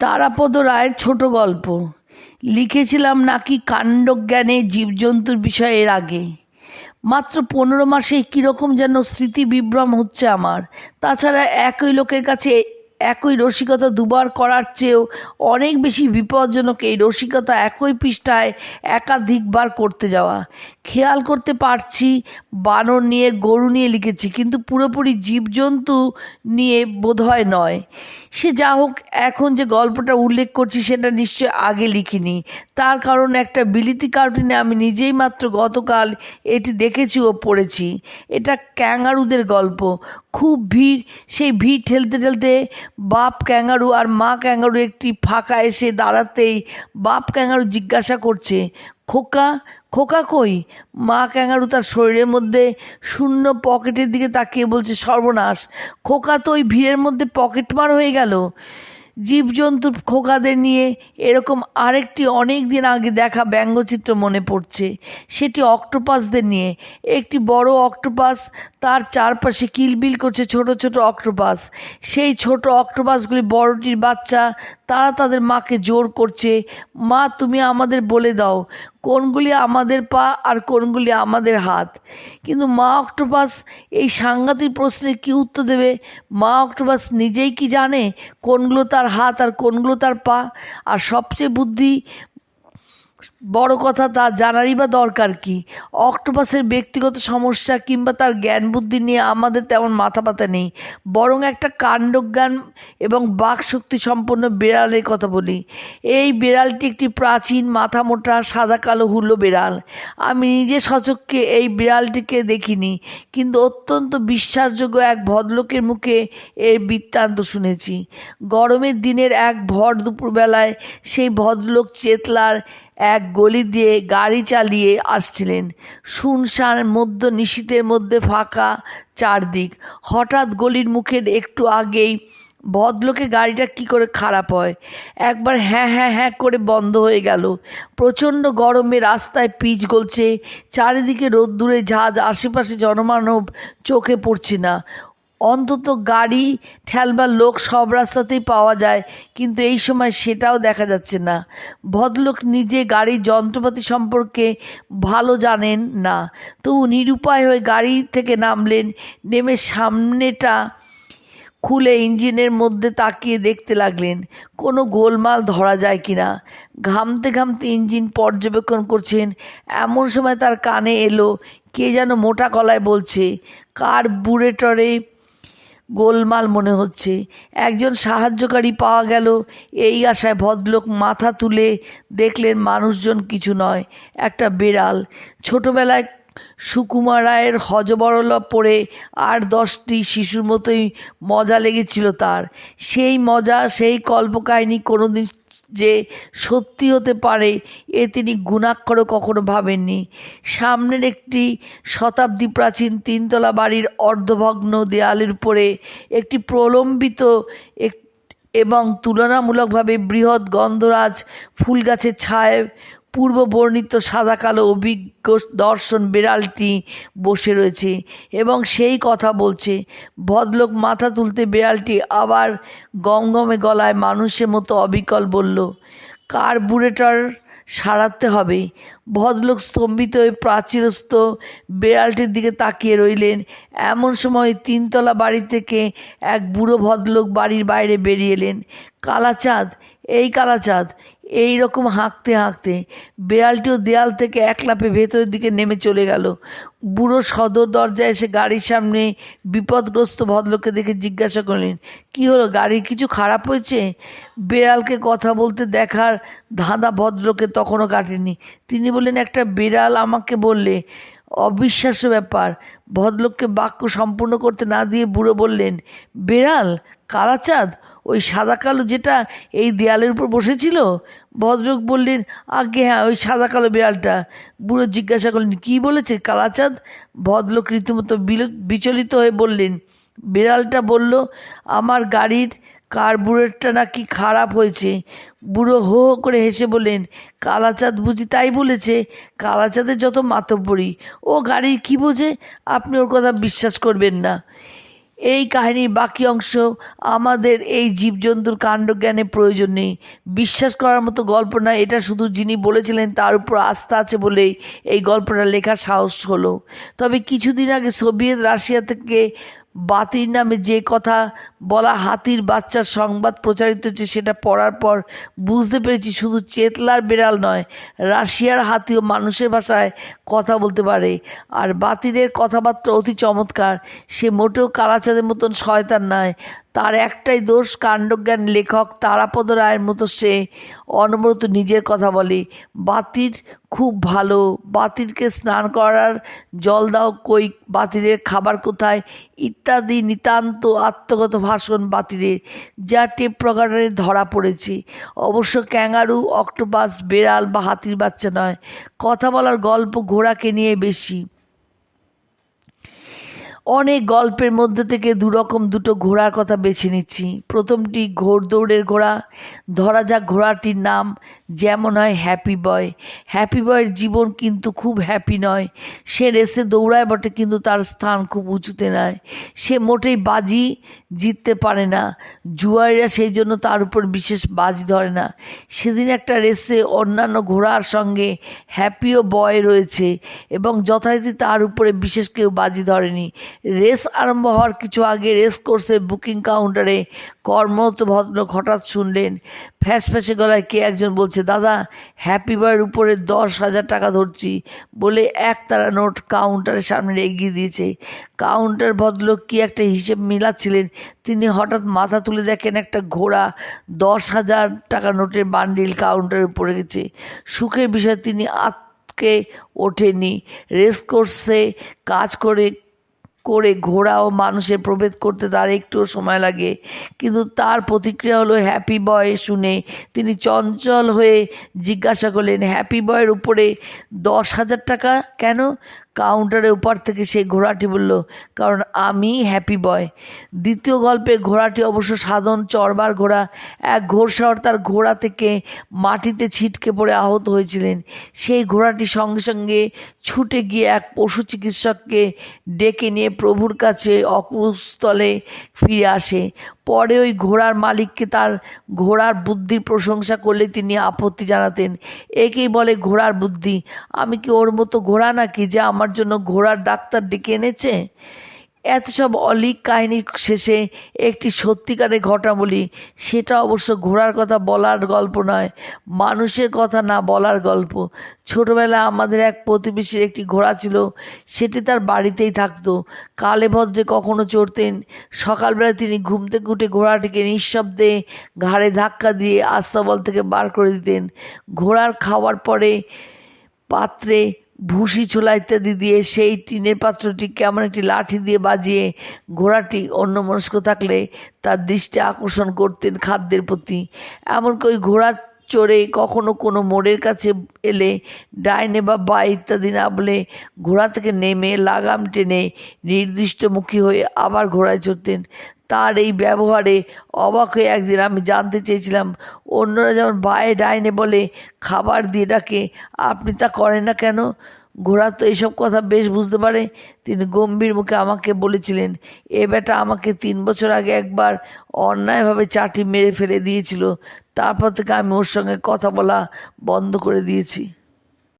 তারাপদ রায়ের ছোট গল্প। লিখেছিলাম নাকি কাণ্ডজ্ঞানে জীবজন্তুর বিষয়ে এর আগে। মাত্র পনেরো মাসে কীরকম যেন স্মৃতি বিভ্রম হচ্ছে আমার। তাছাড়া একই লোকের কাছে একই রসিকতা দুবার করার চেয়েও অনেক বেশি বিপজ্জনক এই রসিকতা একই পৃষ্ঠায় একাধিকবার করতে যাওয়া। খেয়াল করতে পারছি, বানর নিয়ে, গরু নিয়ে লিখেছি, কিন্তু পুরোপুরি জীবজন্তু নিয়ে বোধহয় নয়। সে যা হোক, এখন যে গল্পটা উল্লেখ করছি, সেটা নিশ্চয় আগে লিখিনি। তার কারণ একটা বিলিতি কার্টুনে আমি নিজেই মাত্র গতকাল এটি দেখেছি ও পড়েছি। এটা ক্যাঙ্গারুদের গল্প। খুব ভিড়, সেই ভিড় ঠেলতে ঠেলতে বাপ ক্যাঙ্গারু আর মা ক্যাঙ্গারু একটি ফাঁকা এসে দাঁড়াতেই বাপ ক্যাঙ্গারু জিজ্ঞাসা করছে, খোকা খোকা কই? মা ক্যাঙ্গারু তার শরীরের মধ্যে শূন্য পকেটের দিকে তাকিয়ে বলছে, সর্বনাশ, খোকা তো ওই ভিড়ের মধ্যে পকেটমার হয়ে গেল। জীবজন্তুর খোকাদের নিয়ে এরকম আরেকটি অনেক দিন আগে দেখা ব্যঙ্গচিত্র মনে পড়ছে। সেটি অক্টোপাসদের নিয়ে। একটি বড় অক্টোপাস তার চারপাশে কিলবিল করছে ছোট ছোট অক্টোপাস। সেই ছোট অক্টোপাসগুলি বড়টির বাচ্চা, তারা তাদের মাকে জোর করছে, মা, তুমি আমাদের বলে দাও কোনগুলি আমাদের পা আর কোনগুলি আমাদের হাত। কিন্তু মা অক্টোপাস এই সাংঘাতিক প্রশ্নের কী উত্তর দেবে? মা অক্টোপাস নিজেই কি জানে কোনগুলো তার হাত আর কোনগুলো তার পা? আর সবচেয়ে বুদ্ধি বড় কথা তা জানারই বা দরকার কি? অক্টোপাসের ব্যক্তিগত সমস্যা কিংবা তার জ্ঞান বুদ্ধি নিয়ে আমাদের তেমন মাথা ব্যথা নেই। বরং একটা কাণ্ডজ্ঞান এবং বাকশক্তি সম্পন্ন বিড়ালের কথা বলি। এই বিড়ালটি একটি প্রাচীন মাথা মোটা সাদা, কালো হুলো বিড়াল। আমি নিজে সচক্ষে এই বিড়ালটিকে দেখিনি, কিন্তু অত্যন্ত বিশ্বাসযোগ্য এক ভদ্রলোকের মুখে এর বৃত্তান্ত শুনেছি। গরমের দিনের এক ভর দুপুরবেলায় সেই ভদ্রলোক চেতলার এক গলি দিয়ে গাড়ি চালিয়ে আসছিলেন। শুনশান মধ্য নিশীতের মধ্যে ফাঁকা চারদিক। হঠাৎ গলির মুখের একটু আগেই ভদ্রলোকে গাড়িটা কি করে খারাপ হয়। একবার হ্যাঁ হ্যাঁ হ্যাঁ করে বন্ধ হয়ে গেল। প্রচণ্ড গরমে রাস্তায় পিচ গলছে। চারিদিকে রোদ্দুরে ঝাঁজ, আশেপাশে জনমানব চোখে পড়ছে না। অন্তত গাড়ি ঠেলবার লোক সব রাস্তাতেই পাওয়া যায়, কিন্তু এই সময় সেটাও দেখা যাচ্ছে না। ভদ্রলোক নিজে গাড়ির যন্ত্রপাতি সম্পর্কে ভালো জানেন না। তবু নিরুপায় হয়ে গাড়ি থেকে নামলেন, নেমে সামনেটা খুলে ইঞ্জিনের মধ্যে তাকিয়ে দেখতে লাগলেন, কোনো গোলমাল ধরা যায় কি না ঘামতে ঘামতে ইঞ্জিন পর্যবেক্ষণ করছেন, এমন সময় তার কানে এলো, কে যেন মোটা কলায় বলছে কার্বুরেটরে গোলমাল মনে হচ্ছে। একজন সাহায্যকারী পাওয়া গেল। এই আশায় ভদ্রলোক মাথা তুলে দেখলেন মানুষজন কিছু নয়, একটা বেড়াল। ছোটবেলায় সুকুমার রায়ের হজবরলা পড়ে আর দশটি শিশুর মতোই মজা লেগেছিল তার। সেই মজা, সেই কল্পকাহিনী কোনোদিন যে সত্যি হতে পারে, এ তিনি গুণাক্ষরও কখনো ভাবেননি। সামনের একটি শতাব্দী প্রাচীন তিনতলা বাড়ির অর্ধভগ্ন দেয়ালের উপরে একটি প্রলম্বিত এক এবং তুলনামূলকভাবে বৃহৎ গন্ধরাজ ফুল গাছের ছায় পূর্ব বর্ণিত সাদা কালো অভিজ্ঞ দর্শন বিড়ালটি বসে রয়েছে এবং সেই কথা বলছে, ভদ্রলোক মাথা তুলতে বিড়ালটি আবার গমগমে গলায় মানুষের মতো অবিকল বলল কার্বুরেটর সারাতে হবে? ভদ্রলোক স্তম্ভিত হয়ে প্রাচীরস্থ বেড়ালটির দিকে তাকিয়ে রইলেন। এমন সময় তিনতলা বাড়ি থেকে এক বুড়ো ভদ্রলোক বাড়ির বাইরে বেরিয়ে এলেন। কালাচাঁদ এই কালাচাঁদ এই রকম হাঁকতে হাঁকতে বেড়ালটিও দেয়াল থেকে এক লাফে ভেতরের দিকে নেমে চলে গেল। বুড়ো সদর দরজায় এসে গাড়ির সামনে বিপদগ্রস্ত ভদ্রলোককে দেখে জিজ্ঞাসা করলেন, কি হলো গাড়ি কিছু খারাপ হয়েছে? বেড়ালকে কথা বলতে দেখার ধাঁধা ভদ্রলোকে তখনও কাটেনি। তিনি বললেন, একটা বেড়াল আমাকে বললে, অবিশ্বাস্য ব্যাপার। ভদ্রলোককে বাক্য সম্পূর্ণ করতে না দিয়ে বুড়ো বললেন, বেড়াল? কালাচাঁদ? ওই সাদা কালো যেটা এই দেয়ালের উপর বসেছিল, ভদ্রলোক বললেন আগে হ্যাঁ ওই সাদা কালো বিড়ালটা বুড়ো জিজ্ঞাসা করলেন, কী বলেছে কালাচাঁদ? ভদ্রলোক রীতিমতো বিচলিত হয়ে বললেন, বিড়ালটা বলল, আমার গাড়ির কার্বুরেটরটা নাকি খারাপ হয়েছে। বুড়ো হো হো করে হেসে বললেন, কালাচাঁদ বুঝি তাই বলেছে, কালাচাঁদের যত মাতব্বরি। ও গাড়ির কী বোঝে? আপনি ওর কথা বিশ্বাস করবেন না। এই কাহিনীর বাকি অংশ আমাদের এই জীবজন্তুর কাণ্ডজ্ঞানে প্রয়োজন নেই। বিশ্বাস করার মতো গল্প না, এটা শুধু যিনি বলেছিলেন তার উপর আস্থা আছে বলেই এই গল্পটা লেখার সাহস হলো। তবে কিছুদিন আগে সোভিয়েত রাশিয়া থেকে বাতির নামে যে কথা বলা হাতির বাচ্চার সংবাদ প্রচারিত হচ্ছে, সেটা পড়ার পর বুঝতে পেরেছি শুধু চেতলার বেড়াল নয়, রাশিয়ার হাতিও মানুষের ভাষায় কথা বলতে পারে। আর বাতিরের কথাবার্তা অতি চমৎকার, সে মোটেও কালাচাঁদের মতন শয়তান নয়। তার একটাই দোষ কাণ্ডজ্ঞান লেখক তারাপদ রায়ের মতো সে অনবরত নিজের কথা বলে। বাতির খুব ভালো বাতিরকে স্নান করার জল দাও কই বাতিরের খাবার কোথায়, ইত্যাদি নিতান্ত আত্মগত ভাষণ বাতিলে যা টেপ প্রকারে ধরা পড়েছে। অবশ্য ক্যাঙ্গারু, অক্টোপাস, বেড়াল বা হাতির বাচ্চা নয়। কথা বলার গল্প ঘোড়াকে নিয়ে বেশি। অনেক গল্পের মধ্যে থেকে দুরকম দুটো ঘোড়ার কথা বেছে নিচ্ছি। প্রথমটি ঘোড়দৌড়ের ঘোড়া। ধরা যাক ঘোড়াটির নাম যেমন হয় হ্যাপি বয়। হ্যাপি বয়ের জীবন কিন্তু খুব হ্যাপি নয়। সে রেসে দৌড়ায় বটে, কিন্তু তার স্থান খুব উঁচুতে নয়। সে মোটেই বাজি জিততে পারে না। জুয়ারিরা সেই জন্য তার উপর বিশেষ বাজি ধরে না। সেদিন একটা রেসে অন্যান্য ঘোড়ার সঙ্গে হ্যাপিও বয় রয়েছে এবং যথারীতি তার উপরে বিশেষ কেউ বাজি ধরেনি। রেস আরম্ভ হওয়ার কিছু আগে রেস কোর্সের বুকিং কাউন্টারে কর্মরত ভদ্রলোক হঠাৎ শুনলেন ফ্যাস ফ্যাসে গলায় কে একজন বলছে, দাদা, হ্যাপি বয়ের উপরে দশ হাজার টাকা ধরছি বলে এক তারা নোট কাউন্টারের সামনে এগিয়ে দিয়েছে। কাউন্টার ভদ্রলোক কি একটা হিসেব মিলাচ্ছিলেন? তিনি হঠাৎ মাথা তুলে দেখেন একটা ঘোড়া দশ হাজার টাকা নোটের বান্ডিল কাউন্টারে পড়ে গেছে। সুখের বিষয় তিনি আতকে ওঠেনি রেস কোর্সে কাজ করে করে ঘোড়া ও মানুষে প্রভেদ করতে তার একটুও সময় লাগে। কিন্তু তার প্রতিক্রিয়া হলো হ্যাপি বয় শুনে তিনি চঞ্চল হয়ে জিজ্ঞাসা করলেন হ্যাপি বয়ের উপরে দশ হাজার টাকা কেন? কাউন্টারের উপর থেকে সেই ঘোড়াটি বলল, কারণ আমি হ্যাপি বয়। দ্বিতীয় গল্পে ঘোড়াটি অবশ্য সাধন চড়বার ঘোড়া। এক ঘোড়সাওয়ার তার ঘোড়া থেকে মাটিতে ছিটকে পড়ে আহত হয়েছিলেন। সেই ঘোড়াটি সঙ্গে সঙ্গে ছুটে গিয়ে এক পশু চিকিৎসককে ডেকে নিয়ে প্রভুর কাছে অকুস্থলে ফিরে আসে। পরে ওই ঘোড়ার মালিককে তার ঘোড়ার বুদ্ধির প্রশংসা করলে তিনি আপত্তি জানাতেন। একেই বলে ঘোড়ার বুদ্ধি। আমি কি ওর মতো ঘোড়া নাকি যে আমার জন্য ঘোড়ার ডাক্তার ডেকে এনেছে। এত সব অলিক কাহিনীর শেষে একটি সত্যিকারের ঘটনা বলি, সেটা অবশ্য ঘোড়ার কথা বলার গল্প নয়, মানুষের কথা না বলার গল্প। ছোটবেলায় আমাদের এক প্রতিবেশীর একটি ঘোড়া ছিল, সেটি তার বাড়িতেই থাকতো। কালে ভদ্রে কখনো চড়তেন সকালবেলা তিনি ঘুম থেকে উঠে ঘোড়াটিকে নিঃশব্দে ঘাড়ে ধাক্কা দিয়ে আস্তাবল থেকে বার করে দিতেন। ঘোড়ার খাওয়ার পরে পাত্রে ভুসি ছোলা ইত্যাদি দিয়ে সেই টিনের পাত্রটি কেমন একটি লাঠি দিয়ে বাজিয়ে ঘোড়াটি অন্যমনস্ক থাকলে তার দৃষ্টি আকর্ষণ করতেন খাদ্যের প্রতি। এমনকি ওই ঘোড়া চড়ে কখনো কোনো মোড়ের কাছে এলে ডাইনে বা বা ইত্যাদি না বলে ঘোড়া থেকে নেমে লাগাম টেনে নির্দিষ্টমুখী হয়ে আবার ঘোড়ায় চড়তেন। তার এই ব্যবহারে অবাক হয়ে একদিন আমি জানতে চেয়েছিলাম, অন্যরা যেমন বায়ে ডাইনে বলে, খাবার দিয়ে ডাকে, আপনি তা করেন না কেন? ঘোড়া তো এইসব কথা বেশ বুঝতে পারে। তিনি গম্ভীর মুখে আমাকে বলেছিলেন, এ বেটা আমাকে তিন বছর আগে একবার অন্যায়ভাবে চাটি মেরে ফেলে দিয়েছিল। তারপর থেকে আমি ওর সঙ্গে কথা বলা বন্ধ করে দিয়েছি।